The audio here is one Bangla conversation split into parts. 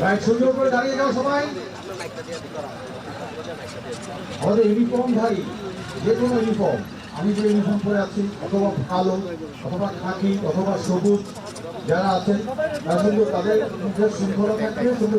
রাইট সুন্দর করে দাঁড়িয়ে যাও সবাই। আমাদের ইউনিফর্মধারী যে কোনো ইউনিফর্ম আমি যে ইউনিফর্ম পরে আছি, অথবা কালো অথবা খাকি অথবা সবুজ যারা আছেন সুন্দর তাদের মুখের শৃঙ্খলা থাকবে সুন্দর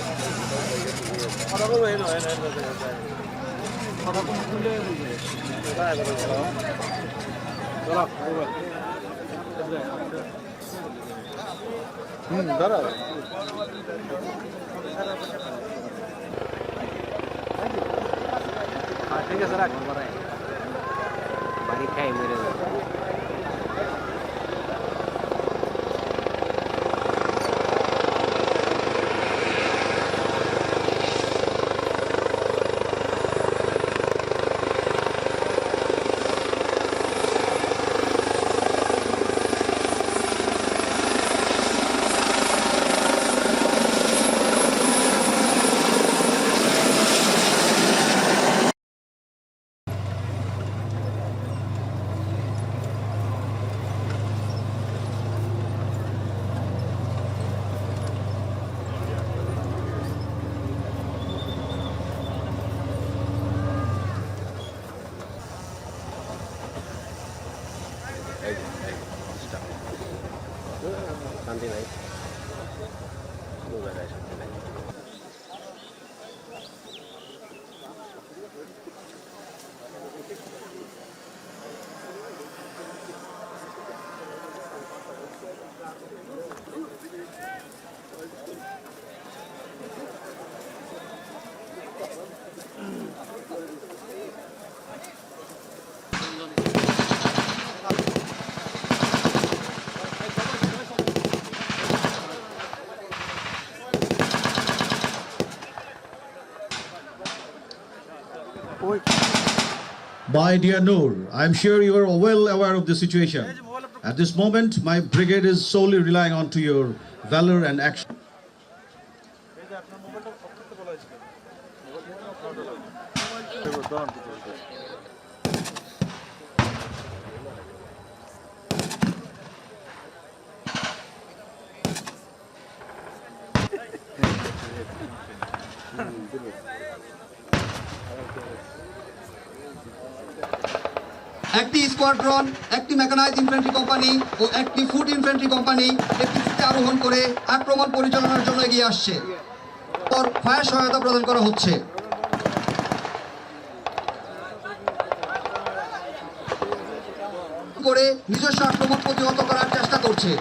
দাঁড়িয়ে যান। ঠিক আছে রাখ বাড়ি খাই মেরে 뭐가 나 잠깐만요. My dear Noor, I'm sure you are well aware of the situation. At this moment, my brigade is solely relying on to your valor and action. একটি স্কোয়াড্রন, একটি মেকানাইজ ইনফ্যান্ট্রি কোম্পানি ও একটি ফুড ইনফ্যান্ট্রি কোম্পানি একটি আরোহণ করে আক্রমণ পরিচালনার জন্য এগিয়ে আসছে। পর ফায়ার সহায়তা প্রদান করা হচ্ছে। করে নিজস্ব আক্রমণ প্রতিহত করার চেষ্টা করছে।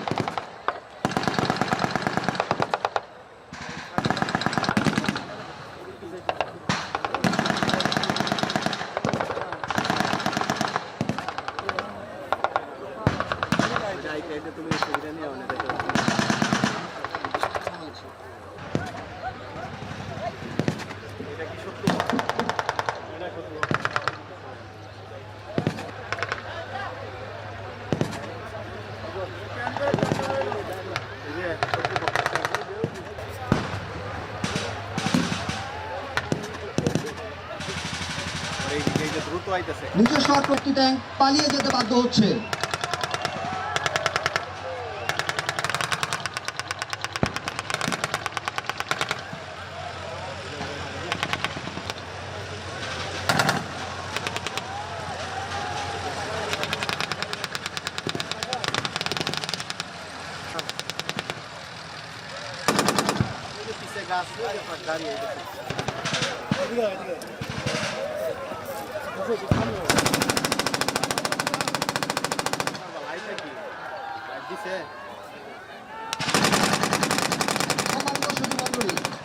নিজস্ব আক্রমণটি ট্যাঙ্ক পালিয়ে যেতে বাধ্য হচ্ছে।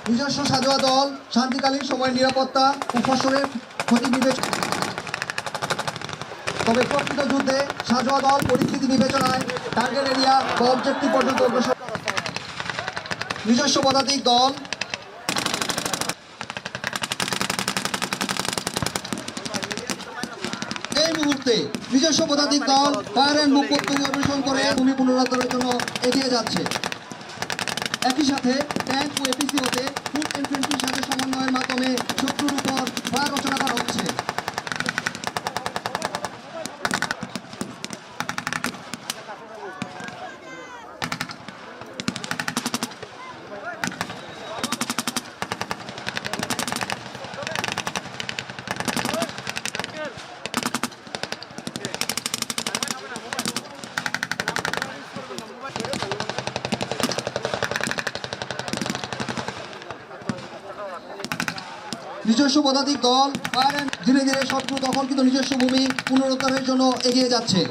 নিজস্ব সাজোয়া দল, শান্তিকালীন সময় নিরাপত্তা ও ক্ষতি বিবেচনা। তবে প্রকৃত যুদ্ধে সাজোয়া দল পরিস্থিতি বিবেচনায় টার্গেট এরিয়া বা অবজেক্টিভ পর্যন্ত অগ্রসর। নিজস্ব পদাতিক দল মুহূর্তে নিজস্ব পদাতিক দল অ্যান্ড মুখ অনুসরণ করে ভূমি পুনরুদ্ধারের জন্য এগিয়ে যাচ্ছে। একই সাথে ট্যাঙ্ক ও এপিসি হতে ফুড ইনফেন্ট্রির সাথে সমন্বয়ের মাধ্যমে শত্রুর উপর ফায়ার রচনা করা হচ্ছে। নিজস্ব পদাতিক দল ধীরে ধীরে শত্রু দখলকৃত নিজস্ব ভূমি পুনরুদ্ধারের জন্য এগিয়ে যাচ্ছে।